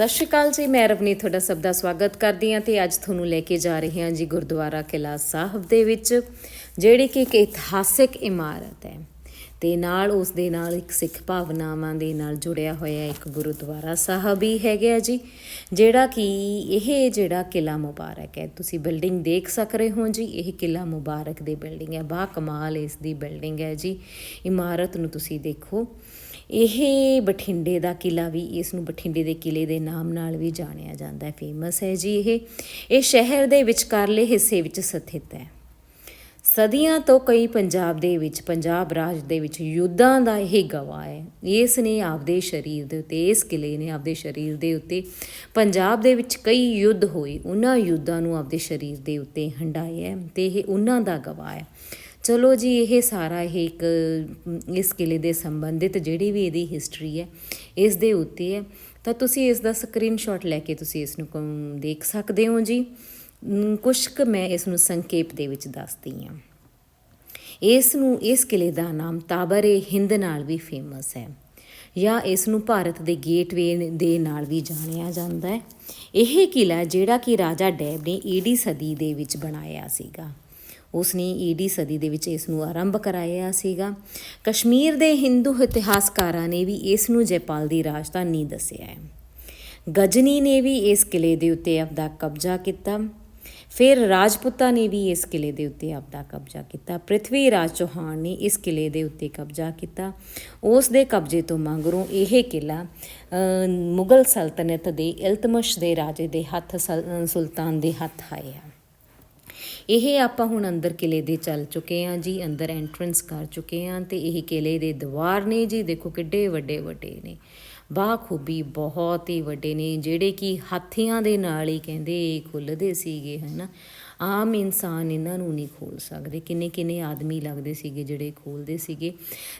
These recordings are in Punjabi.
ਸਤਿ ਸ਼੍ਰੀ ਅਕਾਲ ਜੀ, ਮੈਂ ਰਵਨੀਤ ਤੁਹਾਡਾ ਸਭ ਦਾ ਸਵਾਗਤ ਕਰਦੀ ਹਾਂ ਤੇ ਅੱਜ ਤੁਹਾਨੂੰ ਲੈ ਕੇ ਜਾ ਰਹੇ ਹਾਂ ਜੀ ਗੁਰਦੁਆਰਾ ਕਿਲਾ ਸਾਹਿਬ ਦੇ ਵਿੱਚ, ਜਿਹੜੀ ਕਿ ਇੱਕ ਇਤਿਹਾਸਿਕ ਇਮਾਰਤ ਹੈ ਤੇ ਨਾਲ ਉਸ ਦੇ ਨਾਲ ਇੱਕ ਸਿੱਖ ਭਾਵਨਾਵਾਂ ਦੇ ਨਾਲ ਜੁੜਿਆ ਹੋਇਆ ਇੱਕ ਗੁਰਦੁਆਰਾ ਸਾਹਿਬ ਹੀ ਹੈਗਾ ਜੀ, ਜਿਹੜਾ ਕਿ ਇਹ ਜਿਹੜਾ ਕਿਲਾ ਮੁਬਾਰਕ ਹੈ, ਤੁਸੀਂ ਬਿਲਡਿੰਗ ਦੇਖ ਸਕ ਰਹੇ ਹੋ ਜੀ, ਇਹ ਕਿਲਾ ਮੁਬਾਰਕ ਦੀ ਬਿਲਡਿੰਗ ਹੈ ਬਾ ਕਮਾਲ ਇਸ ਦੀ ਬਿਲਡਿੰਗ ਹੈ ਜੀ, ਇਮਾਰਤ ਨੂੰ ਤੁਸੀਂ ਦੇਖੋ। ਇਹ ਬਠਿੰਡੇ ਦਾ ਕਿਲਾ ਵੀ ਇਸ ਨੂੰ ਬਠਿੰਡੇ ਦੇ ਕਿਲੇ ਦੇ ਨਾਮ ਨਾਲ ਵੀ ਜਾਣਿਆ ਜਾਂਦਾ ਹੈ ਫੇਮਸ ਹੈ ਜੀ ਇਹ। ਇਹ ਸ਼ਹਿਰ ਦੇ ਵਿਚਕਾਰਲੇ ਹਿੱਸੇ ਵਿੱਚ ਸਥਿਤ ਹੈ। ਸਦੀਆਂ ਤੋਂ ਕਈ ਪੰਜਾਬ ਦੇ ਵਿੱਚ, ਪੰਜਾਬ ਰਾਜ ਦੇ ਵਿੱਚ ਯੁੱਧਾਂ ਦਾ ਇਹ ਗਵਾਹ ਹੈ। ਇਸ ਨੇ ਆਪਦੇ ਸਰੀਰ ਦੇ ਉੱਤੇ, ਇਸ ਕਿਲੇ ਨੇ ਆਪਦੇ ਸਰੀਰ ਦੇ ਉੱਤੇ ਪੰਜਾਬ ਦੇ ਵਿੱਚ ਕਈ ਯੁੱਧ ਹੋਏ। ਉਹਨਾਂ ਯੁੱਧਾਂ ਨੂੰ ਆਪਦੇ ਸਰੀਰ ਦੇ ਉੱਤੇ ਹੰਡਾਇਆ ਹੈ ਤੇ ਇਹ ਉਹਨਾਂ ਦਾ ਗਵਾਹ ਹੈ। ਚਲੋ ਜੀ ਇਹ ਸਾਰਾ ਇਹ ਇੱਕ ਇਸ ਕਿਲੇ ਦੇ ਸੰਬੰਧਿਤ ਜਿਹੜੀ ਵੀ ਇਹਦੀ ਹਿਸਟਰੀ ਹੈ ਇਸ ਦੇ ਉੱਤੇ ਹੈ। ਤਾਂ ਤੁਸੀਂ ਇਸ ਦਾ ਸਕਰੀਨਸ਼ਾਟ ਲੈ ਕੇ ਤੁਸੀਂ ਇਸ ਨੂੰ ਕ- ਦੇਖ ਸਕਦੇ ਹੋ ਜੀ। ਅਮ, ਕੁਛ ਕੁ ਮੈਂ ਇਸ ਨੂੰ ਸੰਖੇਪ ਦੇ ਵਿੱਚ ਦੱਸਦੀ ਹਾਂ। ਇਸ ਨੂੰ ਇਸ ਕਿਲੇ ਦਾ ਨਾਮ ਤਾਬਰੇ ਹਿੰਦ ਨਾਲ ਵੀ ਫੇਮਸ ਹੈ। ਜਾਂ ਇਸ ਨੂੰ ਭਾਰਤ ਦੇ ਗੇਟਵੇ ਦੇ ਨਾਲ ਵੀ ਜਾਣਿਆ ਜਾਂਦਾ ਹੈ। ਇਹ ਕਿਲਾ ਜਿਹੜਾ ਕਿ ਰਾਜਾ ਡੈਬ ਨੇ ਈਡੀ ਸਦੀ ਦੇ ਵਿੱਚ ਬਣਾਇਆ ਸੀਗਾ। ਉਸ ਨੇ ਈਡੀ ਸਦੀ ਦੇ ਵਿੱਚ ਇਸ ਨੂੰ ਆਰੰਭ ਕਰਾਇਆ ਸੀਗਾ। ਕਸ਼ਮੀਰ ਦੇ ਹਿੰਦੂ ਇਤਿਹਾਸਕਾਰਾਂ ਨੇ ਵੀ ਇਸ ਨੂੰ ਜੈਪਾਲ ਦੀ ਰਾਜਧਾਨੀ ਦੱਸਿਆ ਹੈ। ਗਜਨੀ ਨੇ ਵੀ ਇਸ ਕਿਲੇ ਦੇ ਉੱਤੇ ਆਪਦਾ ਕਬਜ਼ਾ ਕੀਤਾ। ਫਿਰ ਰਾਜਪੂਤਾਂ ਨੇ ਵੀ ਇਸ ਕਿਲੇ ਦੇ ਉੱਤੇ ਆਪਦਾ ਕਬਜ਼ਾ ਕੀਤਾ। ਪ੍ਰਿਥਵੀ ਰਾਜ ਚੌਹਾਨ ਨੇ ਇਸ ਕਿਲੇ ਦੇ ਉੱਤੇ ਕਬਜ਼ਾ ਕੀਤਾ। ਉਸ ਦੇ ਕਬਜ਼ੇ ਤੋਂ ਮਗਰੋਂ ਇਹ ਕਿਲਾ ਮੁਗਲ ਸਲਤਨਤ ਦੇ ਇਲਤਮਸ਼ ਦੇ ਰਾਜੇ ਦੇ ਹੱਥ ਸਲ- ਸੁਲਤਾਨ ਦੇ ਹੱਥ ਆਇਆ। ਇਹ ਆਪਾਂ ਹੁਣ ਅੰਦਰ ਕਿਲੇ ਦੇ ਚੱਲ ਚੁੱਕੇ ਹਾਂ ਜੀ, ਅੰਦਰ ਐਂਟਰੈਂਸ ਕਰ ਚੁੱਕੇ ਹਾਂ ਤੇ ਇਹ ਕਿਲੇ ਦੇ ਦੀਵਾਰ ਨੇ ਜੀ, ਦੇਖੋ ਕਿੱਡੇ ਵੱਡੇ ਵੱਡੇ ਨੇ। ਬਾਖੂਬੀ ਬਹੁਤ ਹੀ ਵੱਡੇ ਨੇ, ਜਿਹੜੇ ਕਿ ਹਾਥੀਆਂ ਦੇ ਨਾਲ ਹੀ ਕਹਿੰਦੇ ਖੁੱਲਦੇ ਸੀਗੇ, ਹਨਾ। ਆਮ ਇਨਸਾਨ ਇਹਨਾਂ ਨੂੰ ਨਹੀਂ ਖੋਲ ਸਕਦੇ, ਕਿੰਨੇ ਕਿੰਨੇ ਆਦਮੀ ਲੱਗਦੇ ਸੀਗੇ ਜਿਹੜੇ ਖੋਲਦੇ ਸੀਗੇ।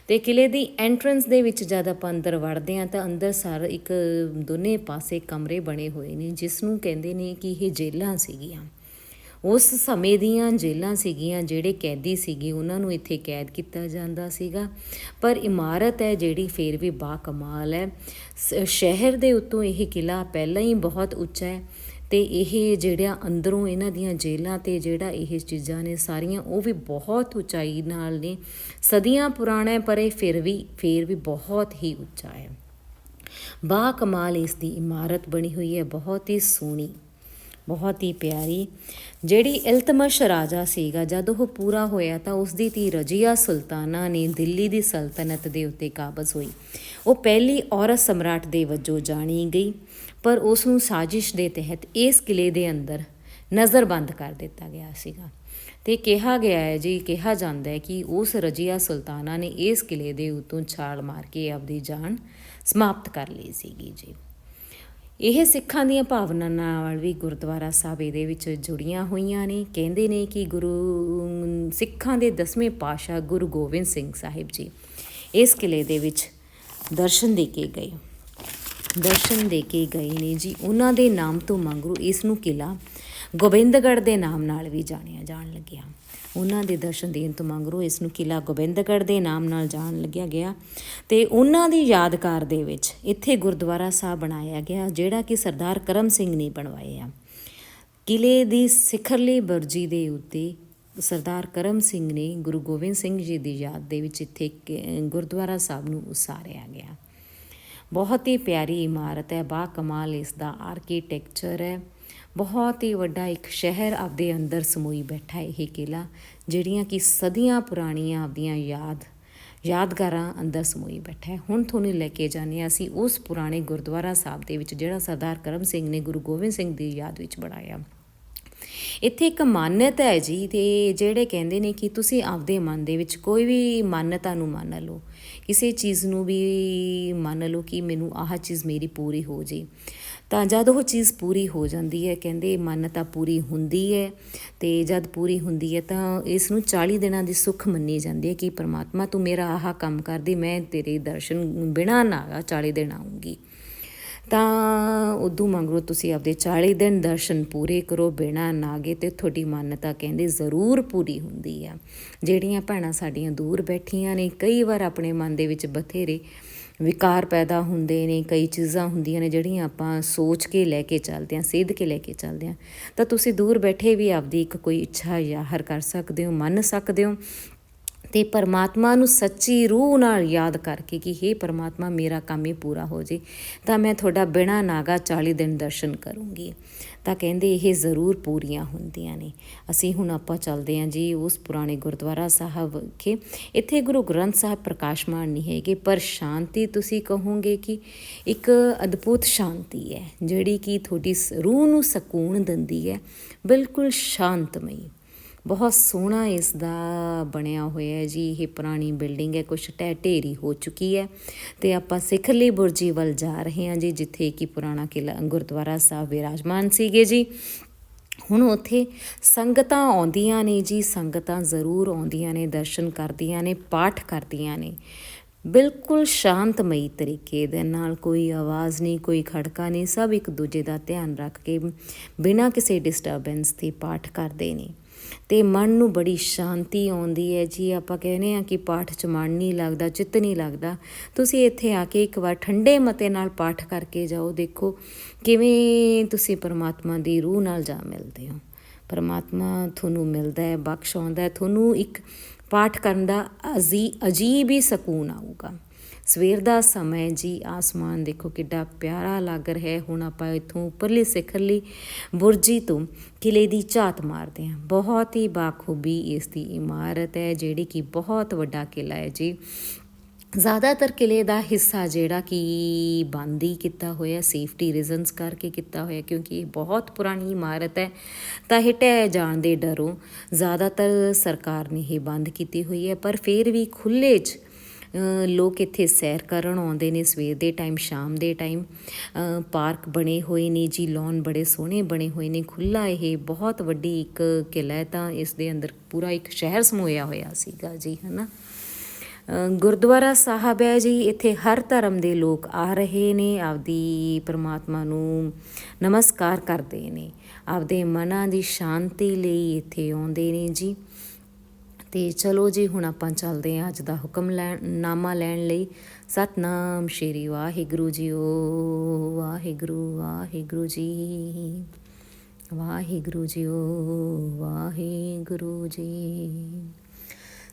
ਤੇ ਕਿਲੇ ਦੀ ਐਂਟਰੈਂਸ ਦੇ ਵਿੱਚ ਜਦ ਆਪਾਂ ਅੰਦਰ ਵੜਦੇ ਹਾਂ ਤਾਂ ਅੰਦਰ ਸਾਰ ਇੱਕ ਦੋਨੇ ਪਾਸੇ ਕਮਰੇ ਬਣੇ ਹੋਏ ਨੇ, ਜਿਸ ਨੂੰ ਕਹਿੰਦੇ ਨੇ ਕਿ ਇਹ ਜੇਲਾਂ ਸੀਗੀਆਂ। ਉਸ ਸਮੇਂ ਦੀਆਂ ਜੇਲ੍ਹਾਂ ਸੀਗੀਆਂ ਜਿਹੜੇ ਕੈਦੀ ਸੀਗੇ, ਉਹਨਾਂ ਨੂੰ ਇੱਥੇ ਕੈਦ ਕੀਤਾ ਜਾਂਦਾ ਸੀਗਾ। ਪਰ ਇਮਾਰਤ ਹੈ ਜਿਹੜੀ ਫੇਰ ਵੀ ਬਾ ਕਮਾਲ ਹੈ। ਸ- ਸ਼ਹਿਰ ਦੇ ਉੱਤੋਂ ਇਹ ਕਿਲਾ ਪਹਿਲਾਂ ਹੀ ਬਹੁਤ ਉੱਚਾ ਹੈ ਤੇ ਇਹ ਜਿਹੜਾ ਅੰਦਰੋਂ ਇਹਨਾਂ ਦੀਆਂ ਜੇਲ੍ਹਾਂ ਤੇ ਜਿਹੜਾ ਇਹ ਚੀਜ਼ਾਂ ਨੇ ਸਾਰੀਆਂ, ਉਹ ਵੀ ਬਹੁਤ ਉਚਾਈ ਨਾਲ ਨੇ। ਸਦੀਆਂ ਪੁਰਾਣਾ ਪਰ ਇਹ ਫਿਰ ਵੀ ਫਿਰ ਵੀ ਬਹੁਤ ਹੀ ਉੱਚਾ ਹੈ। ਬਾ ਕਮਾਲ ਇਸ ਦੀ ਇਮਾਰਤ ਬਣੀ ਹੋਈ ਹੈ, ਬਹੁਤ ਹੀ ਸੋਹਣੀ। ਬਹੁਤ ਹੀ ਪਿਆਰੀ। ਜਿਹੜੀ ਇਲਤਮਸ਼ ਰਾਜਾ ਸੀਗਾ, ਜਦ ਉਹ ਪੂਰਾ ਹੋਇਆ ਤਾਂ ਉਸ ਦੀ ਧੀ ਰਜੀਆ ਸੁਲਤਾਨਾ ਨੇ ਦਿੱਲੀ ਦੀ ਸਲਤਨਤ ਦੇ ਉੱਤੇ ਕਾਬਜ਼ ਹੋਈ। ਉਹ ਪਹਿਲੀ ਔਰਤ ਸਮਰਾਟ ਦੇ ਵਜੋਂ ਜਾਣੀ ਗਈ, ਪਰ ਉਸ ਨੂੰ ਸਾਜ਼ਿਸ਼ ਦੇ ਤਹਿਤ ਇਸ ਕਿਲੇ ਦੇ ਅੰਦਰ ਨਜ਼ਰਬੰਦ ਕਰ ਦਿੱਤਾ ਗਿਆ ਸੀਗਾ। ਤੇ ਕਿਹਾ ਗਿਆ ਹੈ ਜੀ, ਕਿਹਾ ਜਾਂਦਾ ਹੈ ਕਿ ਉਸ ਰਜੀਆ ਸੁਲਤਾਨਾ ਨੇ ਇਸ ਕਿਲੇ ਦੇ ਉਤੋਂ ਛਾਲ ਮਾਰ ਕੇ ਆਪਦੀ ਜਾਨ ਸਮਾਪਤ ਕਰ ਲਈ ਸੀਗੀ ਜੀ। ਇਹ ਸਿੱਖਾਂ ਦੀਆਂ ਭਾਵਨਾਵਾਂ ਨਾਲ ਵੀ ਗੁਰਦੁਆਰਾ ਸਾਹਿਬ ਇਹਦੇ ਵਿੱਚ ਜੁੜੀਆਂ ਹੋਈਆਂ ਨੇ। ਕਹਿੰਦੇ ਨੇ ਕਿ ਗੁਰੂ, ਸਿੱਖਾਂ ਦੇ ਦਸਵੇਂ ਪਾਤਸ਼ਾਹ ਗੁਰੂ ਗੋਬਿੰਦ ਸਿੰਘ ਸਾਹਿਬ ਜੀ ਇਸ ਕਿਲੇ ਦੇ ਵਿੱਚ ਦਰਸ਼ਨ ਦੇ ਕੇ ਗਏ। ਦਰਸ਼ਨ ਦੇ ਕੇ ਗਏ ਨੇ ਜੀ। ਉਹਨਾਂ ਦੇ ਨਾਮ ਤੋਂ ਮੰਗਰੂ ਇਸ ਨੂੰ ਕਿਲਾ ਗੋਬਿੰਦਗੜ੍ਹ ਦੇ ਨਾਮ ਨਾਲ ਵੀ ਜਾਣਿਆ ਜਾਣ ਲੱਗਿਆ। ਉਹਨਾਂ ਦੇ ਦਰਸ਼ਨ ਦੇਣ ਤੋਂ ਮੰਗਰੂ ਇਸ ਨੂੰ ਕਿਲਾ ਗੋਬਿੰਦਗੜ੍ਹ ਦੇ ਨਾਮ ਨਾਲ ਜਾਣ ਲੱਗਿਆ ਗਿਆ। ਤੇ ਉਹਨਾਂ ਦੀ ਯਾਦਗਾਰ ਦੇ ਵਿੱਚ ਇੱਥੇ ਗੁਰਦੁਆਰਾ ਸਾਹਿਬ ਬਣਾਇਆ ਗਿਆ, ਜਿਹੜਾ ਕਿ ਸਰਦਾਰ ਕਰਮ ਸਿੰਘ ਨੇ ਬਣਵਾਇਆ ਕਿਲੇ ਦੀ ਸਿਖਰਲੀ ਬਰਜੀ ਦੇ ਉੱਤੇ ਸਰਦਾਰ ਕਰਮ ਸਿੰਘ ਨੇ ਗੁਰੂ ਗੋਬਿੰਦ ਸਿੰਘ ਜੀ ਦੀ ਯਾਦ ਦੇ ਵਿੱਚ ਇੱਥੇ ਗੁਰਦੁਆਰਾ ਸਾਹਿਬ ਨੂੰ ਉਸਾਰਿਆ ਗਿਆ। ਬਹੁਤ ਹੀ ਪਿਆਰੀ ਇਮਾਰਤ ਹੈ, ਬਾ ਕਮਾਲ ਇਸ ਦਾ ਆਰਕੀਟੈਕਚਰ ਹੈ। ਬਹੁਤ ਹੀ ਵੱਡਾ ਇੱਕ ਸ਼ਹਿਰ ਆਪਦੇ ਅੰਦਰ ਸਮੋਈ ਬੈਠਾ ਇਹ ਕਿਲਾ ਜਿਹੜੀਆਂ ਕਿ ਸਦੀਆਂ ਪੁਰਾਣੀਆਂ ਆਪਦੀਆਂ ਯਾਦ, ਯਾਦਗਾਰਾਂ ਅੰਦਰ ਸਮੋਈ ਬੈਠਾ ਹੈ। ਹੁਣ ਤੁਹਾਨੂੰ ਲੈ ਕੇ ਜਾਂਦੇ ਹਾਂ ਅਸੀਂ ਉਸ ਪੁਰਾਣੇ ਗੁਰਦੁਆਰਾ ਸਾਹਿਬ ਦੇ ਵਿੱਚ, ਜਿਹੜਾ ਸਰਦਾਰ ਕਰਮ ਸਿੰਘ ਨੇ ਗੁਰੂ ਗੋਬਿੰਦ ਸਿੰਘ ਦੀ ਯਾਦ ਵਿੱਚ ਬਣਾਇਆ। ਇੱਥੇ ਇੱਕ ਮਾਨਤਾ ਹੈ ਜੀ ਤੇ ਜਿਹੜੇ ਕਹਿੰਦੇ ਨੇ ਕਿ ਤੁਸੀਂ ਆਪਦੇ ਮਨ ਦੇ ਵਿੱਚ ਕੋਈ ਵੀ ਮਾਨਤਾ ਨੂੰ ਮੰਨ ਲਓ, ਕਿਸੇ ਚੀਜ਼ ਨੂੰ ਵੀ ਮੰਨ ਲਓ ਕਿ ਮੈਨੂੰ ਆਹ ਚੀਜ਼ ਮੇਰੀ ਪੂਰੀ ਹੋ ਜੇ। ਤਾਂ ਜਦ ਉਹ ਚੀਜ਼ ਪੂਰੀ ਹੋ ਜਾਂਦੀ ਹੈ, ਕਹਿੰਦੇ ਮਾਨਤਾ ਪੂਰੀ ਹੁੰਦੀ ਹੈ ਤੇ ਜਦ ਪੂਰੀ ਹੁੰਦੀ ਹੈ ਤਾਂ ਇਸ ਨੂੰ 40 ਦਿਨਾਂ ਦੀ ਸੁੱਖ ਮੰਨੀ ਜਾਂਦੀ ਹੈ ਕਿ ਪ੍ਰਮਾਤਮਾ ਤੂੰ ਮੇਰਾ ਆਹ ਕੰਮ ਕਰਦੀ ਮੈਂ ਤੇਰੇ ਦਰਸ਼ਨ ਬਿਨਾ ਨਾ 40 ਦਿਨ ਆਉਂਗੀ ਤਾਂ ਉਦੋਂ ਮੰਗਰੋ ਤੁਸੀਂ ਆਪਦੇ 40 ਦਿਨ ਦਰਸ਼ਨ ਪੂਰੇ ਕਰੋ, ਬਿਨਾ ਨਾਗੇ ਤੇ ਤੁਹਾਡੀ ਮਾਨਤਾ ਕਹਿੰਦੇ ਜ਼ਰੂਰ ਪੂਰੀ ਹੁੰਦੀ ਆ। ਜਿਹੜੀਆਂ ਭੈਣਾਂ ਸਾਡੀਆਂ ਦੂਰ ਬੈਠੀਆਂ ਨੇ, ਕਈ ਵਾਰ ਆਪਣੇ ਮਨ ਦੇ ਵਿੱਚ ਬਥੇਰੇ ਵਿਕਾਰ ਪੈਦਾ ਹੁੰਦੇ ਨੇ, ਕਈ ਚੀਜ਼ਾਂ ਹੁੰਦੀਆਂ ਨੇ ਜਿਹੜੀਆਂ ਆਪਾਂ ਸੋਚ ਕੇ ਲੈ ਕੇ ਚੱਲਦੇ ਹਾਂ, ਸੇਧ ਕੇ ਲੈ ਕੇ ਚੱਲਦੇ ਹਾਂ। ਤਾਂ ਤੁਸੀਂ ਦੂਰ ਬੈਠੇ ਵੀ ਆਪਦੀ ਇੱਕ ਕੋਈ ਇੱਛਾ ਜ਼ਾਹਰ ਕਰ ਸਕਦੇ ਹੋ, ਮੰਨ ਸਕਦੇ ਹੋ। ਤੇ ਪਰਮਾਤਮਾ ਨੂੰ ਸੱਚੀ ਰੂਹ ਨਾਲ ਯਾਦ ਕਰਕੇ ਕਿ हे ਪਰਮਾਤਮਾ, ਮੇਰਾ ਕੰਮ ਹੀ ਪੂਰਾ ਹੋ ਜੇ, ਤਾਂ ਮੈਂ ਤੁਹਾਡਾ ਬਿਨਾ ਨਾਗਾ 40 ਦਿਨ ਦਰਸ਼ਨ ਕਰੂੰਗੀ। ਤਾਂ ਕਹਿੰਦੇ ਇਹ ਜ਼ਰੂਰ ਪੂਰੀਆਂ ਹੁੰਦੀਆਂ ਨੇ। ਅਸੀਂ ਹੁਣ ਆਪਾਂ ਚੱਲਦੇ ਹਾਂ ਜੀ ਉਸ ਪੁਰਾਣੇ ਗੁਰਦੁਆਰਾ ਸਾਹਿਬ ਵਿਖੇ। ਇੱਥੇ ਗੁਰੂ ਗ੍ਰੰਥ ਸਾਹਿਬ ਪ੍ਰਕਾਸ਼ਮਾਨ ਨਹੀਂ ਹੈਗੇ, ਪਰ ਸ਼ਾਂਤੀ ਤੁਸੀਂ ਕਹੋਗੇ ਕਿ ਇੱਕ ਅਦਭੁਤ ਸ਼ਾਂਤੀ ਹੈ, ਜਿਹੜੀ ਕਿ ਤੁਹਾਡੀ ਰੂਹ ਨੂੰ ਸਕੂਨ ਦਿੰਦੀ ਹੈ। ਬਿਲਕੁਲ ਸ਼ਾਂਤਮਈ। ਬਹੁਤ ਸੋਹਣਾ ਇਸ ਦਾ ਬਣਿਆ ਹੋਇਆ ਹੈ ਜੀ, ਇਹ ਪੁਰਾਣੀ ਬਿਲਡਿੰਗ ਹੈ, ਕੁਛ ਢਹਿ ਢੇਰੀ ਹੋ ਚੁੱਕੀ ਹੈ ਤੇ ਆਪਾਂ ਸਿਖਰਲੀ ਬੁਰਜੀ ਵੱਲ ਜਾ ਰਹੇ ਹਾਂ ਜੀ, ਜਿੱਥੇ ਕਿ ਪੁਰਾਣਾ ਕਿਲਾ ਗੁਰਦੁਆਰਾ ਸਾਹਿਬ ਵਿਰਾਜਮਾਨ ਸੀਗੇ ਜੀ। ਹੁਣ ਉੱਥੇ ਸੰਗਤਾਂ ਆਉਂਦੀਆਂ ਨੇ ਜੀ, ਸੰਗਤਾਂ ਜ਼ਰੂਰ ਆਉਂਦੀਆਂ ਨੇ, ਦਰਸ਼ਨ ਕਰਦੀਆਂ ਨੇ, ਪਾਠ ਕਰਦੀਆਂ ਨੇ। ਬਿਲਕੁਲ ਸ਼ਾਂਤਮਈ ਤਰੀਕੇ ਦੇ ਨਾਲ ਕੋਈ ਆਵਾਜ਼ ਨਹੀਂ, ਕੋਈ ਖੜਕਾ ਨਹੀਂ, ਸਭ ਇੱਕ ਦੂਜੇ ਦਾ ਧਿਆਨ ਰੱਖ ਕੇ ਬਿਨਾਂ ਕਿਸੇ ਡਿਸਟਰਬੈਂਸ ਦੇ ਪਾਠ ਕਰਦੇ ਨੇ। ਤੇ ਮਨ ਨੂੰ ਬੜੀ ਸ਼ਾਂਤੀ ਆਉਂਦੀ ਹੈ। ਜੀ, ਆਪਾਂ ਕਹਿੰਦੇ ਆ ਕਿ ਪਾਠ ਚ ਮਨ ਨਹੀਂ ਲੱਗਦਾ, ਚਿੱਤ ਨਹੀਂ ਲੱਗਦਾ। ਤੁਸੀਂ ਇੱਥੇ ਆ ਕੇ ਇੱਕ ਵਾਰ ਠੰਡੇ ਮਤੇ ਨਾਲ ਪਾਠ ਕਰਕੇ ਜਾਓ। ਦੇਖੋ ਕਿਵੇਂ ਤੁਸੀਂ ਪਰਮਾਤਮਾ ਦੀ ਰੂਹ ਨਾਲ ਜਾ ਮਿਲਦੇ ਹੋ। ਪਰਮਾਤਮਾ ਤੁਹਾਨੂੰ ਮਿਲਦਾ ਹੈ, ਬਖਸ਼ ਆਉਂਦਾ ਹੈ। ਤੁਹਾਨੂੰ ਇੱਕ ਪਾਠ ਕਰਨ ਦਾ ਅਜੀ ਅਜੀਬ ਹੀ ਸਕੂਨ ਆਊਗਾ। ਸਵੇਰ ਦਾ ਸਮਾਂ ਜੀ। ਆਸਮਾਨ ਦੇਖੋ ਕਿੱਡਾ ਪਿਆਰਾ ਲੱਗ ਰਿਹਾ ਹੈ। ਹੁਣ ਆਪਾਂ ਇੱਥੋਂ ਉੱਪਰਲੀ ਸਿਖਰਲੀ ਬੁਰਜੀ ਤੋਂ ਕਿਲੇ ਦੀ ਝਾਤ ਮਾਰਦੇ ਹਾਂ। ਬਹੁਤ ਹੀ ਬਾਖੂਬੀ ਇਸ ਦੀ ਇਮਾਰਤ ਹੈ, ਜਿਹੜੀ ਕਿ ਬਹੁਤ ਵੱਡਾ ਕਿਲਾ ਹੈ ਜੀ। ਜ਼ਿਆਦਾਤਰ ਕਿਲੇ ਦਾ ਹਿੱਸਾ ਜਿਹੜਾ ਕਿ ਬੰਦ ਹੀ ਕੀਤਾ ਹੋਇਆ ਸੇਫਟੀ ਰੀਜ਼ਨਸ ਕਰਕੇ ਕੀਤਾ ਹੋਇਆ, ਕਿਉਂਕਿ ਇਹ ਬਹੁਤ ਪੁਰਾਣੀ ਇਮਾਰਤ ਹੈ, ਤਾਂ ਇਹ ਢਹਿ ਜਾਣ ਦੇ ਡਰੋਂ ਜ਼ਿਆਦਾਤਰ ਸਰਕਾਰ ਨੇ ਇਹ ਬੰਦ ਕੀਤੀ ਹੋਈ ਹੈ। ਪਰ ਫਿਰ ਵੀ ਖੁੱਲੇ 'ਚ ਲੋਕ ਇੱਥੇ ਸੈਰ ਕਰਨ ਆਉਂਦੇ ਨੇ ਸਵੇਰ ਦੇ ਟਾਈਮ ਸ਼ਾਮ ਦੇ ਟਾਈਮ ਪਾਰਕ ਬਣੇ ਹੋਏ ਨੇ ਜੀ ਲੌਨ ਬੜੇ ਸੋਹਣੇ ਬਣੇ ਹੋਏ ਨੇ ਖੁੱਲਾ ਇਹ ਬਹੁਤ ਵੱਡੀ ਇੱਕ ਕਿਲਾ ਹੈ ਤਾਂ ਇਸ ਦੇ ਅੰਦਰ ਪੂਰਾ ਇੱਕ ਸ਼ਹਿਰ ਸਮੋਇਆ ਹੋਇਆ ਸੀਗਾ ਜੀ ਹਨਾ? ਅ, ਗੁਰਦੁਆਰਾ ਸਾਹਿਬ ਹੈ ਜੀ ਇੱਥੇ ਹਰ ਧਰਮ ਦੇ ਲੋਕ ਆ ਰਹੇ ਨੇ ਆਪਦੀ ਪ੍ਰਮਾਤਮਾ ਨੂੰ ਨਮਸਕਾਰ ਕਰਦੇ ਨੇ। ਆਪਦੇ ਮਨਾਂ ਦੀ ਸ਼ਾਂਤੀ ਲਈ ਇੱਥੇ ਆਉਂਦੇ ਨੇ ਜੀ। ਤੇ ਚਲੋ ਜੀ, ਹੁਣ ਆਪਾਂ ਚੱਲਦੇ ਹਾਂ ਅੱਜ ਦਾ ਹੁਕਮ ਲੈਣ, ਨਾਮਾ ਲੈਣ ਲਈ। ਸਤਨਾਮ ਸ਼੍ਰੀ ਵਾਹਿਗੁਰੂ ਜੀਓ ਵਾਹਿਗੁਰੂ ਵਾਹਿਗੁਰੂ ਜੀ। ਵਾਹਿਗੁਰੂ ਜੀਓ ਵਾਹਿਗੁਰੂ ਜੀ।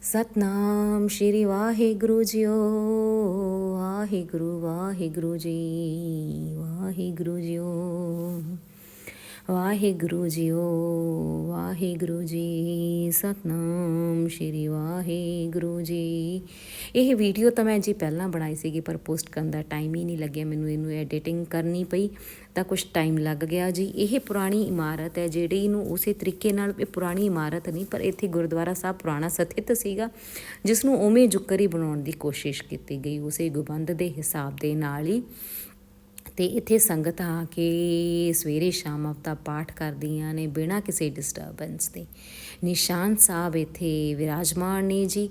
ਸਤਨਾਮ ਸ਼੍ਰੀ ਵਾਹਿਗੁਰੂ ਜੀਓ ਵਾਹਿਗੁਰੂ ਵਾਹਿਗੁਰੂ ਜੀ। ਵਾਹਿਗੁਰੂ ਜੀਓ ਵਾਹਿਗੁਰੂ ਜੀਓ, ਵਾਹਿਗੁਰੂ ਜੀ ਸਤਨਾਮ, ਸ਼੍ਰੀ ਵਾਹਿਗੁਰੂ ਜੀ। ਇਹ ਵੀਡੀਓ ਤਾਂ ਮੈਂ ਜੀ ਪਹਿਲਾਂ ਬਣਾਈ ਸੀਗੀ, ਪਰ ਪੋਸਟ ਕਰਨ ਦਾ ਟਾਈਮ ਹੀ ਨਹੀਂ ਲੱਗਿਆ, ਮੈਨੂੰ ਇਹਨੂੰ ਐਡੀਟਿੰਗ ਕਰਨੀ ਪਈ, ਤਾਂ ਕੁਝ ਟਾਈਮ ਲੱਗ ਗਿਆ ਜੀ। ਇਹ ਪੁਰਾਣੀ ਇਮਾਰਤ ਹੈ, ਜਿਹੜੀ ਨੂੰ ਉਸੇ ਤਰੀਕੇ ਨਾਲ, ਇਹ ਪੁਰਾਣੀ ਇਮਾਰਤ ਨਹੀਂ, ਪਰ ਇੱਥੇ ਗੁਰਦੁਆਰਾ ਸਾਹਿਬ ਪੁਰਾਣਾ ਸਥਿਤ ਸੀਗਾ ਜਿਸ ਨੂੰ ਉਵੇਂ ਜੁਕਰੀ ਬਣਾਉਣ ਦੀ ਕੋਸ਼ਿਸ਼ ਕੀਤੀ ਗਈ, ਉਸੇ ਗੁਬੰਦ ਦੇ ਹਿਸਾਬ ਦੇ ਨਾਲ ਹੀ। ਤੇ ਇੱਥੇ ਸੰਗਤ ਆ ਕੇ ਸਵੇਰੇ ਸ਼ਾਮ ਆਪਦਾ ਪਾਠ ਕਰਦੀਆਂ ਨੇ ਬਿਨਾਂ ਕਿਸੇ ਡਿਸਟਰਬੈਂਸ ਦੇ। ਨਿਸ਼ਾਨ ਸਾਹਿਬ ਇੱਥੇ ਵਿਰਾਜਮਾਨ ਨੇ ਜੀ।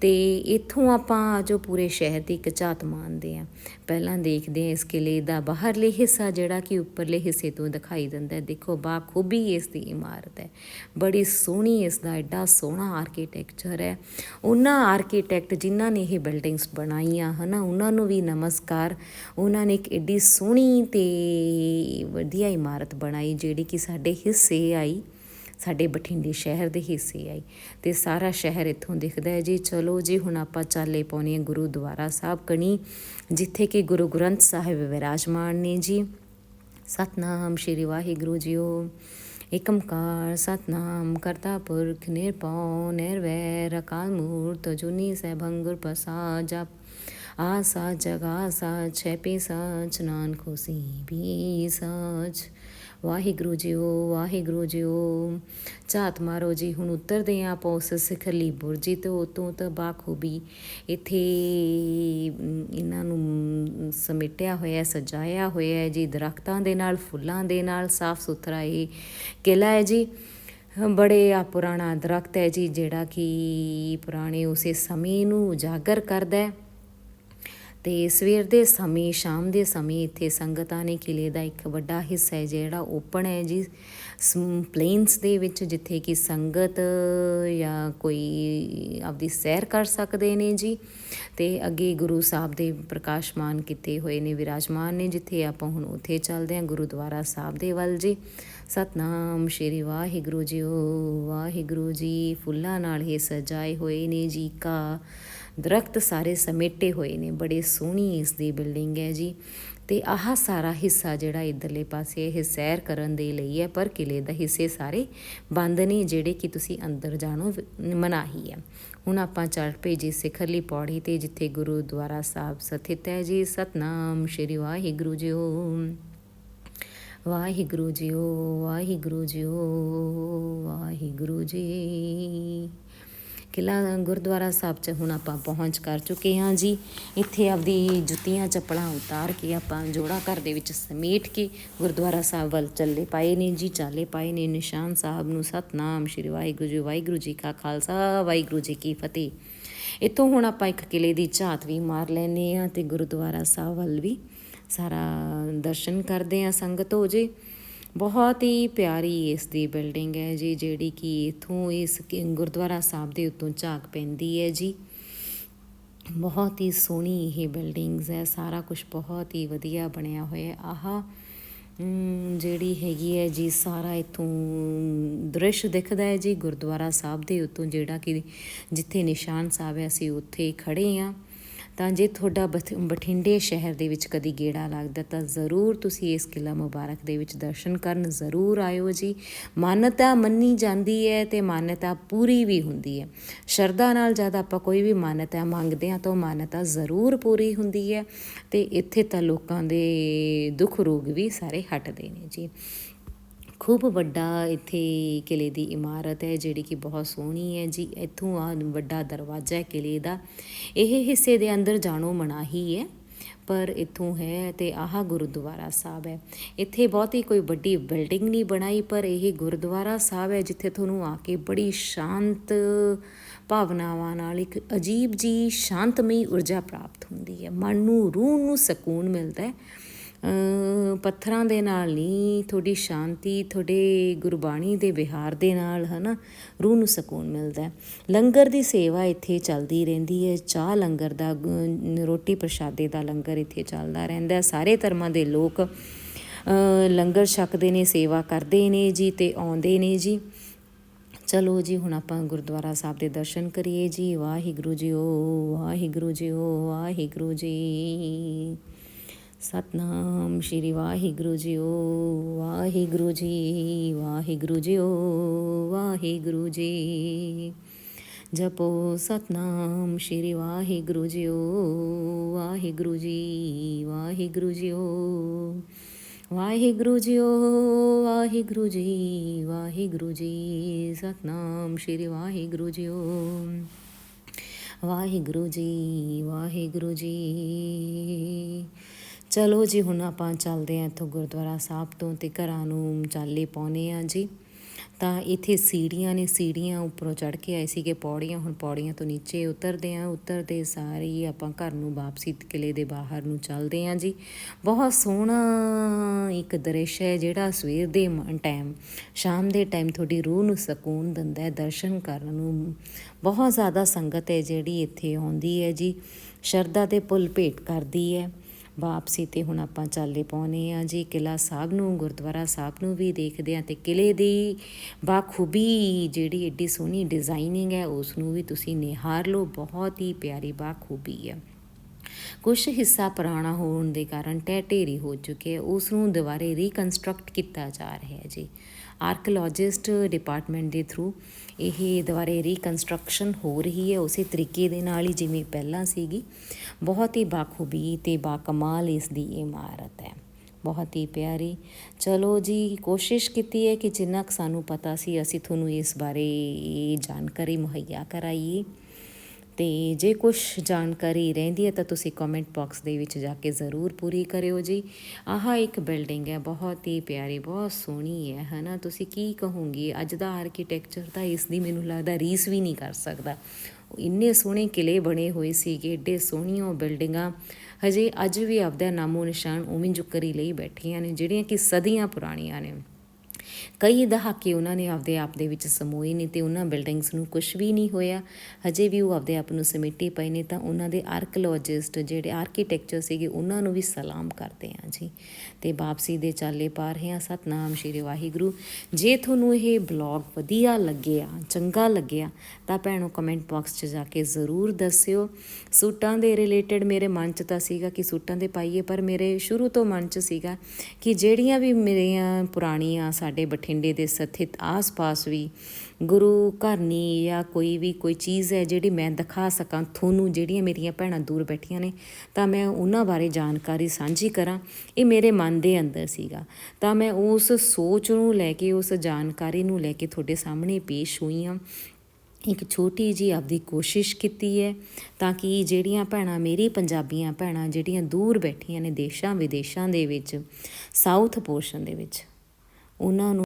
ਤੇ ਇੱਥੋਂ ਆਪਾਂ ਜੋ ਪੂਰੇ ਸ਼ਹਿਰ ਦੀ ਇੱਕ ਝਾਤ ਮਾਣਦੇ ਆ ਪਹਿਲਾਂ ਦੇਖਦੇ ਆ ਇਸ ਕਿਲੇ ਦਾ ਬਾਹਰਲੇ ਹਿੱਸਾ, ਜਿਹੜਾ ਕਿ ਉੱਪਰਲੇ ਹਿੱਸੇ ਤੋਂ ਦਿਖਾਈ ਦਿੰਦਾ ਹੈ। ਦੇਖੋ, ਬਾਖੂਬੀ ਇਸ ਦੀ ਇਮਾਰਤ ਹੈ। ਬੜੀ ਸੋਹਣੀ ਇਸ ਦਾ, ਐਡਾ ਸੋਹਣਾ ਆਰਕੀਟੈਕਚਰ ਹੈ। ਉਹਨਾਂ ਆਰਕੀਟੈਕਟ ਜਿਨ੍ਹਾਂ ਨੇ ਇਹ ਬਿਲਡਿੰਗਸ ਬਣਾਈਆਂ, ਹਨਾ, ਉਹਨਾਂ ਨੂੰ ਵੀ ਨਮਸਕਾਰ। ਉਹਨਾਂ ਨੇ ਇੱਕ ਐਡੀ ਸੋਹਣੀ ਤੇ ਵਧੀਆ ਇਮਾਰਤ ਬਣਾਈ, ਜਿਹੜੀ ਕਿ ਸਾਡੇ ਹਿੱਸੇ ਆਈ। ਸਾਡੇ ਬਠਿੰਡੇ ਸ਼ਹਿਰ ਦੇ ਹਿੱਸੇ ਆਈ ਤੇ ਸਾਰਾ ਸ਼ਹਿਰ ਇੱਥੋਂ ਦਿਖਦਾ ਹੈ। ਜੀ ਚਲੋ, ਜੀ ਹੁਣ ਆਪਾਂ ਚੱਲੇ ਪਾਉਣੇ ਆ ਗੁਰੂਦੁਆਰਾ ਸਾਹਿਬ ਕਣੀ, ਜਿੱਥੇ ਕਿ ਗੁਰੂ ਗ੍ਰੰਥ ਸਾਹਿਬ ਵਿਰਾਜਮਾਨ ਨੇ ਜੀ। ਸਤਨਾਮ ਸ਼੍ਰੀ ਵਾਹਿਗੁਰੂ ਜੀਓ ਏਕਮਕਾਰ ਸਤਨਾਮ ਕਰਤਾ ਪੁਰਖ ਨਿਰਭਉ, ਨਿਰਵੈਰ ਅਕਾਲ ਮੂਰਤ ਜੁਨੀ ਸੈਭੰ ਗੁਰ ਪ੍ਰਸਾਦ ਜਪ। ਆਸਾ ਜਗਾ ਸਾਚ, ਹੈ ਪੀ ਸਾਚ, ਨਾਨਕ ਵੀ ਸਾਚ। ਵਾਹਿਗੁਰੂ ਜੀਓ ਵਾਹਿਗੁਰੂ ਜੀਓ ਝਾਤ ਮਾਰੋ ਜੀ, ਹੁਣ ਉਤਰਦੇ ਆ ਆਪਾਂ ਉਸ ਸਿਖਰਲੀ ਬੁਰਜੀ ਤੇ ਉਤੋਂ ਤਾਂ ਬਾਖੂਬੀ। ਇੱਥੇ ਇਹਨਾਂ ਨੂੰ ਸਮੇਟਿਆ ਹੋਇਆ, ਸਜਾਇਆ ਹੋਇਆ ਜੀ, ਦਰਖਤਾਂ ਦੇ ਨਾਲ, ਫੁੱਲਾਂ ਦੇ ਨਾਲ, ਸਾਫ਼ ਸੁਥਰਾ ਇਹ ਕਿਲਾ ਹੈ ਜੀ। ਬੜੇ ਆ ਪੁਰਾਣਾ ਦਰਖਤ ਹੈ ਜੀ, ਜਿਹੜਾ ਕਿ ਪੁਰਾਣੇ ਉਸੇ ਸਮੇਂ ਨੂੰ ਉਜਾਗਰ ਕਰਦਾ ਹੈ। ਤੇ ਸਵੇਰ ਦੇ ਸਮੇਂ, ਸ਼ਾਮ ਦੇ ਸਮੇਂ ਇੱਥੇ ਸੰਗਤਾਂ ਨੇ ਕਿਲੇ ਦਾ ਇੱਕ ਵੱਡਾ ਹਿੱਸਾ ਹੈ ਜਿਹੜਾ ਓਪਨ ਹੈ ਜੀ। ਪਲੇਨਸ ਦੇ ਵਿੱਚ ਜਿੱਥੇ ਕਿ ਸੰਗਤ ਜਾਂ ਕੋਈ ਆਪਦੀ ਸੈਰ ਕਰ ਸਕਦੇ ਨੇ ਜੀ। ਤੇ ਅੱਗੇ ਗੁਰੂ ਸਾਹਿਬ ਦੇ ਪ੍ਰਕਾਸ਼ਮਾਨ ਕੀਤੇ ਹੋਏ ਨੇ, ਵਿਰਾਜਮਾਨ ਨੇ ਜਿੱਥੇ ਆਪਾਂ ਹੁਣ ਉੱਥੇ ਚੱਲਦੇ ਹਾਂ, ਗੁਰਦੁਆਰਾ ਸਾਹਿਬ ਦੇ ਵੱਲ ਜੀ। ਸਤਨਾਮ ਸ਼੍ਰੀ ਵਾਹਿਗੁਰੂ ਜੀ ਓ ਵਾਹਿਗੁਰੂ ਜੀ, ਫੁੱਲਾਂ ਨਾਲ ਇਹ ਸਜਾਏ ਹੋਏ ਨੇ ਜੀ ਕਾ ਦਰਖਤ ਸਾਰੇ ਸਮੇਟੇ ਹੋਏ ਨੇ, ਬੜੇ ਸੋਹਣੀ ਇਸ ਦੀ ਬਿਲਡਿੰਗ ਹੈ ਜੀ। ਤੇ ਆਹ ਸਾਰਾ ਹਿੱਸਾ ਜਿਹੜਾ ਇਧਰਲੇ ਪਾਸੇ ਇਹ ਸੈਰ ਕਰਨ ਦੇ ਲਈ ਹੈ, ਪਰ ਕਿਲੇ ਦਾ ਹਿੱਸੇ ਸਾਰੇ ਬੰਦ ਨੇ, ਜਿਹੜੇ ਕਿ ਤੁਸੀਂ ਅੰਦਰ ਜਾਣੋ ਮਨਾਹੀ ਹੈ ਹੁਣ ਆਪਾਂ ਚੱਲ ਪਏ ਜੀ ਸਿਖਰਲੀ ਪੌੜੀ ਤੇ, ਜਿੱਥੇ ਗੁਰੂਦੁਆਰਾ ਸਾਹਿਬ ਸਥਿਤ ਹੈ ਜੀ। ਸਤਨਾਮ ਸ਼੍ਰੀ ਵਾਹਿਗੁਰੂ ਜੀ ਓ ਵਾਹਿਗੁਰੂ ਜੀ ਓ ਵਾਹਿਗੁਰੂ ਜੀ ਓ ਵਾਹਿਗੁਰੂ ਜੀ। ਕਿਲਾ ਗੁਰਦੁਆਰਾ ਸਾਹਿਬ 'ਚ ਹੁਣ ਆਪਾਂ ਪਹੁੰਚ ਕਰ ਚੁੱਕੇ ਹਾਂ ਜੀ। ਇੱਥੇ ਆਪਦੀ ਜੁੱਤੀਆਂ, ਚੱਪਲਾਂ ਉਤਾਰ ਕੇ ਆਪਾਂ ਜੋੜਾ ਘਰ ਦੇ ਵਿੱਚ ਸਮੇਟ ਕੇ ਗੁਰਦੁਆਰਾ ਸਾਹਿਬ ਵੱਲ ਚੱਲੇ ਪਾਏ ਨੇ ਜੀ, ਚਾਲੇ ਪਾਏ ਨੇ ਨਿਸ਼ਾਨ ਸਾਹਿਬ ਨੂੰ। ਸਤਨਾਮ ਸ਼੍ਰੀ ਵਾਹਿਗੁਰੂ ਜੀ ਵਾਹਿਗੁਰੂ ਜੀ ਕਾ ਖਾਲਸਾ, ਵਾਹਿਗੁਰੂ ਜੀ ਕੀ ਫਤਿਹ। ਇੱਥੋਂ ਹੁਣ ਆਪਾਂ ਇੱਕ ਕਿਲੇ ਦੀ ਝਾਤ ਵੀ ਮਾਰ ਲੈਨੇ ਆ ਤੇ ਗੁਰਦੁਆਰਾ ਸਾਹਿਬ ਵੱਲ ਵੀ ਸਾਰਾ ਦਰਸ਼ਨ ਕਰਦੇ ਆ ਸੰਗਤ ਹੋ ਜੇ। ਬਹੁਤ ਹੀ ਪਿਆਰੀ ਇਸ ਦੀ ਬਿਲਡਿੰਗ ਹੈ ਜੀ, ਜਿਹੜੀ ਕਿ ਇਥੋਂ ਇਸ ਕਿ- ਗੁਰਦੁਆਰਾ ਸਾਹਿਬ ਦੇ ਉੱਤੋਂ ਝਾਕ ਪੈਂਦੀ ਹੈ ਜੀ। ਬਹੁਤ ਹੀ ਸੋਹਣੀ ਇਹ ਬਿਲਡਿੰਗਸ ਹੈ, ਸਾਰਾ ਕੁਝ ਬਹੁਤ ਹੀ ਵਧੀਆ ਬਣਿਆ ਹੋਇਆ ਹੈ। ਆਹ ਜਿਹੜੀ ਹੈਗੀ ਹੈ ਜੀ, ਸਾਰਾ ਇਥੋਂ ਦ੍ਰਿਸ਼ ਦਿਖਦਾ ਹੈ ਜੀ ਗੁਰਦੁਆਰਾ ਸਾਹਿਬ ਦੇ ਉੱਤੋਂ, ਜਿਹੜਾ ਕਿ ਜਿੱਥੇ ਨਿਸ਼ਾਨ ਸਾਹਿਬ ਹੈ, ਅਸੀਂ ਉੱਥੇ ਖੜੇ ਆ ਤਾਂ ਜੇ ਤੁਹਾਡਾ ਬਠ- ਬਠਿੰਡੇ ਸ਼ਹਿਰ ਦੇ ਵਿੱਚ ਕਦੀ ਗੇੜਾ ਲੱਗਦਾ ਤਾਂ ਜ਼ਰੂਰ ਤੁਸੀਂ ਇਸ ਕਿਲਾ ਮੁਬਾਰਕ ਦੇ ਵਿੱਚ ਦਰਸ਼ਨ ਕਰਨ ਜ਼ਰੂਰ ਆਇਓ ਜੀ। ਮਾਨਤਾ ਮੰਨੀ ਜਾਂਦੀ ਹੈ ਤੇ ਮਾਨਤਾ ਪੂਰੀ ਵੀ ਹੁੰਦੀ ਹੈ। ਸ਼ਰਧਾ ਨਾਲ ਜਦ ਆਪਾਂ ਕੋਈ ਵੀ ਮਾਨਤਾ ਮੰਗਦੇ ਹਾਂ ਤਾਂ ਉਹ ਮਾਨਤਾ ਜ਼ਰੂਰ ਪੂਰੀ ਹੁੰਦੀ ਹੈ ਤੇ ਇੱਥੇ ਤਾਂ ਲੋਕਾਂ ਦੇ ਦੁੱਖ ਰੋਗ ਵੀ ਸਾਰੇ ਹਟਦੇ ਨੇ ਜੀ। ਖੂਬ ਵੱਡਾ ਇੱਥੇ ਕਿਲੇ ਦੀ ਇਮਾਰਤ ਹੈ, ਜਿਹੜੀ ਕਿ ਬਹੁਤ ਸੋਹਣੀ ਹੈ ਜੀ। ਇੱਥੋਂ ਆ ਵੱਡਾ ਦਰਵਾਜ਼ਾ ਹੈ ਕਿਲੇ ਦਾ। ਇਹ ਹਿੱਸੇ ਦੇ ਅੰਦਰ ਜਾਣੋ ਮਨਾਹੀ ਹੈ, ਪਰ ਇੱਥੋਂ ਹੈ ਤੇ ਆਹ ਗੁਰਦੁਆਰਾ ਸਾਹਿਬ ਹੈ। ਇੱਥੇ ਬਹੁਤੀ ਕੋਈ ਵੱਡੀ ਬਿਲਡਿੰਗ ਨਹੀਂ ਬਣਾਈ, ਪਰ ਇਹ ਗੁਰਦੁਆਰਾ ਸਾਹਿਬ ਹੈ, ਜਿੱਥੇ ਤੁਹਾਨੂੰ ਆ ਕੇ ਬੜੀ ਸ਼ਾਂਤ ਭਾਵਨਾਵਾਂ ਨਾਲ ਇੱਕ ਅਜੀਬ ਜੀ ਸ਼ਾਂਤਮਈ ਊਰਜਾ ਪ੍ਰਾਪਤ ਹੁੰਦੀ ਹੈ। ਮਨ ਨੂੰ, ਰੂਹ ਨੂੰ ਸਕੂਨ ਮਿਲਦਾ ਹੈ। ਪੱਥਰਾਂ ਦੇ ਨਾਲ ਨਹੀਂ ਤੁਹਾਡੀ ਸ਼ਾਂਤੀ, ਤੁਹਾਡੇ ਗੁਰਬਾਣੀ ਦੇ ਵਿਹਾਰ ਦੇ ਨਾਲ ਹਨਾ, ਰੂਹ ਨੂੰ ਸਕੂਨ ਮਿਲਦਾ ਹੈ। ਲੰਗਰ ਦੀ ਸੇਵਾ ਇੱਥੇ ਚੱਲਦੀ ਰਹਿੰਦੀ ਹੈ। ਚਾਹ ਲੰਗਰ ਦਾ ਰੋਟੀ ਪ੍ਰਸ਼ਾਦੇ ਦਾ ਲੰਗਰ ਇੱਥੇ ਚੱਲਦਾ ਰਹਿੰਦਾ ਹੈ। ਸਾਰੇ ਧਰਮਾਂ ਦੇ ਲੋਕ ਲੰਗਰ ਛਕਦੇ ਨੇ, ਸੇਵਾ ਕਰਦੇ ਨੇ ਜੀ ਤੇ ਆਉਂਦੇ ਨੇ ਜੀ। ਚਲੋ ਜੀ, ਹੁਣ ਆਪਾਂ ਗੁਰਦੁਆਰਾ ਸਾਹਿਬ ਦੇ ਦਰਸ਼ਨ ਕਰੀਏ ਜੀ। ਵਾਹਿਗੁਰੂ ਜੀ ਓ, ਵਾਹਿਗੁਰੂ ਜੀ ਓ, ਵਾਹਿਗੁਰੂ ਜੀ। ਸਤਨਾਮ ਸ਼੍ਰੀ ਵਾਹਿਗੁਰੂ ਜੀ ਵਾਹਿਗੁਰੂ ਜੀ ਵਾਹਿਗੁਰੂ ਜੀ ਵਾਹਿਗੁਰੂ ਜੀ। ਜਪੋ ਸਤਨਾਮ ਸ਼੍ਰੀ ਵਾਹਿਗੁਰੂ ਜੀ ਵਾਹਿਗੁਰੂ ਜੀ ਵਾਹਿਗੁਰੂ ਜੀ ਵਾਹਿਗੁਰੂ ਜੀਓ, ਵਾਹਿਗੁਰੂ ਜੀ ਵਾਹਿਗੁਰੂ ਜੀ, ਸਤਨਾਮ ਸ਼੍ਰੀ ਵਾਹਿਗੁਰੂ ਜੀਓ। ਵਾਹਿਗੁਰੂ ਜੀ ਵਾਹਿਗੁਰੂ ਜੀ। ਚਲੋ ਜੀ, ਹੁਣ ਆਪਾਂ ਚੱਲਦੇ ਆਂ ਇੱਥੋਂ ਗੁਰਦੁਆਰਾ ਸਾਹਿਬ ਤੋਂ ਤੇ ਘਰਾਂ ਨੂੰ ਚਾਲੇ ਪਾਉਨੇ ਆ ਜੀ। ਤਾਂ ਇੱਥੇ ਸੀੜੀਆਂ ਨੇ, ਸੀੜੀਆਂ ਉੱਪਰੋਂ ਚੜ ਕੇ ਆਏ ਸੀਗੇ ਪੌੜੀਆਂ, ਹੁਣ ਪੌੜੀਆਂ ਤੋਂ ਨੀਚੇ ਉਤਰਦੇ ਆਂ ਉਤਰਦੇ ਸਾਰੇ ਹੀ ਆਪਾਂ ਘਰ ਨੂੰ ਵਾਪਸੀ ਕਿਲੇ ਦੇ ਬਾਹਰ ਨੂੰ ਚੱਲਦੇ ਆਂ ਜੀ। ਬਹੁਤ ਸੋਹਣਾ ਇੱਕ ਦ੍ਰਿਸ਼ ਹੈ, ਜਿਹੜਾ ਸਵੇਰ ਦੇ ਟਾਈਮ, ਸ਼ਾਮ ਦੇ ਟਾਈਮ ਤੁਹਾਡੀ ਰੂਹ ਨੂੰ ਸਕੂਨ ਦਿੰਦਾ ਹੈ, ਦਰਸ਼ਨ ਕਰਨ ਨੂੰ। ਬਹੁਤ ਜ਼ਿਆਦਾ ਸੰਗਤ ਹੈ ਜਿਹੜੀ ਇੱਥੇ ਆਉਂਦੀ ਹੈ ਜੀ। ਸ਼ਰਧਾ ਦੇ ਪੁੱਲ ਭੇਟ ਕਰਦੀ ਹੈ। ਵਾਪਸੀ ਤੇ ਹੁਣ ਆਪਾਂ ਚੱਲੇ ਪਾਉਨੇ ਆ ਜੀ। ਕਿਲਾ ਸਾਹਿਬ ਨੂੰ, ਗੁਰਦੁਆਰਾ ਸਾਹਿਬ ਨੂੰ ਵੀ ਦੇਖਦੇ ਆ ਤੇ ਕਿਲੇ ਦੀ ਬਾਖੂਬੀ ਜਿਹੜੀ ਏਡੀ ਸੋਹਣੀ ਡਿਜ਼ਾਈਨਿੰਗ ਹੈ ਉਸ ਨੂੰ ਵੀ ਤੁਸੀਂ ਨਿਹਾਰ ਲਓ। ਬਹੁਤ ਹੀ ਪਿਆਰੀ ਬਾਖੂਬੀ ਹੈ ਕੁਝ ਹਿੱਸਾ ਪੁਰਾਣਾ ਹੋਣ ਦੇ ਕਾਰਨ ਟਹਿ ਢੇਰੀ ਹੋ ਚੁੱਕੇ ਹੈ ਉਸ ਨੂੰ ਦੁਬਾਰੇ ਰੀਕਨਸਟਰਕਟ ਕੀਤਾ ਜਾ ਰਿਹਾ ਹੈ ਜੀ। ਆਰਕੀਓਲੋਜਿਸਟ ਡਿਪਾਰਟਮੈਂਟ ਦੇ ਥਰੂ ਇਹ ਦੁਬਾਰੇ ਰੀਕਨਸਟਰਕਸ਼ਨ ਹੋ ਰਹੀ ਹੈ, ਉਸੇ ਤਰੀਕੇ ਦੇ ਨਾਲ ਹੀ ਜਿਵੇਂ ਪਹਿਲਾਂ ਸੀਗੀ। ਬਹੁਤ ਹੀ ਬਾਖੂਬੀ ਤੇ ਬਾਕਮਾਲ ਇਸ ਦੀ ਇਮਾਰਤ ਹੈ। ਬਹੁਤ ਹੀ ਪਿਆਰੀ। ਚਲੋ ਜੀ, ਕੋਸ਼ਿਸ਼ ਕੀਤੀ ਹੈ ਕਿ ਜਿੰਨਾ ਕੁ ਸਾਨੂੰ ਪਤਾ ਸੀ, ਅਸੀਂ ਤੁਹਾਨੂੰ ਇਸ ਬਾਰੇ ਜਾਣਕਾਰੀ ਮੁਹੱਈਆ ਕਰਾਈਏ। ਤੇ ਜੇ ਕੁਝ ਜਾਣਕਾਰੀ ਰਹਿੰਦੀ ਹੈ ਤਾਂ ਤੁਸੀਂ ਕਮੈਂਟ ਬਾਕਸ ਦੇ ਵਿੱਚ ਜਾ ਕੇ ਜ਼ਰੂਰ ਪੂਰੀ ਕਰਿਓ ਜੀ। ਆਹ ਇੱਕ ਬਿਲਡਿੰਗ ਹੈ, ਬਹੁਤ ਹੀ ਪਿਆਰੀ, ਬਹੁਤ ਸੋਹਣੀ ਹੈ, ਹਨਾ? ਤੁਸੀਂ ਕੀ ਕਹੋਗੇ? ਅੱਜ ਦਾ ਆਰਕੀਟੈਕਚਰ ਤਾਂ ਇਸ ਦੀ ਮੈਨੂੰ ਲੱਗਦਾ ਰੀਸ ਵੀ ਨਹੀਂ ਕਰ ਸਕਦਾ। ਇੰਨੇ ਸੋਹਣੇ ਕਿਲੇ ਬਣੇ ਹੋਏ ਸੀਗੇ, ਏਡੇ ਸੋਹਣੀਆਂ ਬਿਲਡਿੰਗਾਂ ਹਜੇ ਅੱਜ ਵੀ ਆਪਦਾ ਨਾਮੋ ਨਿਸ਼ਾਨ ਉਵੇਂ ਜੁਕਰੀ ਲਈ ਬੈਠੀਆਂ ਨੇ, ਜਿਹੜੀਆਂ ਕਿ ਸਦੀਆਂ ਪੁਰਾਣੀਆਂ ਨੇ। ਕਈ ਦਹਾਕੇ ਉਹਨਾਂ ਨੇ ਆਪਦੇ ਆਪ ਦੇ ਵਿੱਚ ਸਮੋਏ ਨੇ ਤੇ ਉਹਨਾਂ ਬਿਲਡਿੰਗਸ ਨੂੰ ਕੁਝ ਵੀ ਨਹੀਂ ਹੋਇਆ। ਹਜੇ ਵੀ ਉਹ ਆਪਦੇ ਆਪ ਨੂੰ ਸਮੇਟੀ ਪਏ ਨੇ ਤਾਂ ਉਹਨਾਂ ਦੇ ਆਰਕੀਓਲੋਜਿਸਟ ਜਿਹੜੇ ਆਰਕੀਟੈਕਚਰ ਸੀਗੇ ਉਹਨਾਂ ਨੂੰ ਵੀ ਸਲਾਮ ਕਰਦੇ ਆ ਜੀ। ਤੇ ਵਾਪਸੀ ਦੇ ਚਾਲੇ ਪਾ ਰਹੇ ਹਾਂ। ਸਤਨਾਮ ਸ਼੍ਰੀ ਵਾਹਿਗੁਰੂ। ਜੇ ਤੁਹਾਨੂੰ ਇਹ ਬਲੌਗ ਵਧੀਆ ਲੱਗਿਆ, ਚੰਗਾ ਲੱਗਿਆ, ਤਾਂ ਭੈਣੋ ਕਮੈਂਟ ਬਾਕਸ 'ਚ ਜਾ ਕੇ ਜ਼ਰੂਰ ਦੱਸਿਓ। ਸੂਟਾਂ ਦੇ ਰਿਲੇਟਡ ਮੇਰੇ ਮਨ 'ਚ ਤਾਂ ਸੀਗਾ ਕਿ ਸੂਟਾਂ ਦੇ ਪਾਈਏ, ਪਰ ਮੇਰੇ ਸ਼ੁਰੂ ਤੋਂ ਮਨ 'ਚ ਸੀਗਾ ਕਿ ਜਿਹੜੀਆਂ ਵੀ ਮੇਰੀਆਂ ਪੁਰਾਣੀਆਂ ਸਾਡੇ ਬਠਿੰਡੇ ਦੇ ਸਥਿਤ ਆਸ-ਪਾਸ ਵੀ ਗੁਰੂ ਘਰ ਨਹੀਂ ਜਾਂ ਕੋਈ ਵੀ ਕੋਈ ਚੀਜ਼ ਹੈ ਜਿਹੜੀ ਮੈਂ ਦਿਖਾ ਸਕਾਂ, ਤੁਹਾਨੂੰ ਜਿਹੜੀਆਂ ਮੇਰੀਆਂ ਭੈਣਾਂ ਦੂਰ ਬੈਠੀਆਂ ਨੇ, ਤਾਂ ਮੈਂ ਉਹਨਾਂ ਬਾਰੇ ਜਾਣਕਾਰੀ ਸਾਂਝੀ ਕਰਾਂ। ਇਹ ਮੇਰੇ ਮਨ ਦੇ ਅੰਦਰ ਸੀਗਾ। ਤਾਂ ਮੈਂ ਉਸ ਸੋਚ ਨੂੰ ਲੈ ਕੇ, ਉਸ ਜਾਣਕਾਰੀ ਨੂੰ ਲੈ ਕੇ ਤੁਹਾਡੇ ਸਾਹਮਣੇ ਪੇਸ਼ ਹੋਈ ਹਾਂ। ਇੱਕ ਛੋਟੀ ਜੀ ਆਪਦੀ ਕੋਸ਼ਿਸ਼ ਕੀਤੀ ਹੈ ਤਾਂ ਕਿ ਜਿਹੜੀਆਂ ਭੈਣਾਂ, ਮੇਰੀ ਪੰਜਾਬੀਆਂ ਭੈਣਾਂ ਜਿਹੜੀਆਂ ਦੂਰ ਬੈਠੀਆਂ ਨੇ ਦੇਸ਼ਾਂ ਵਿਦੇਸ਼ਾਂ ਦੇ ਵਿੱਚ, ਸਾਊਥ ਪੋਰਸ਼ਨ ਦੇ ਵਿੱਚ, ਉਹਨਾਂ ਨੂੰ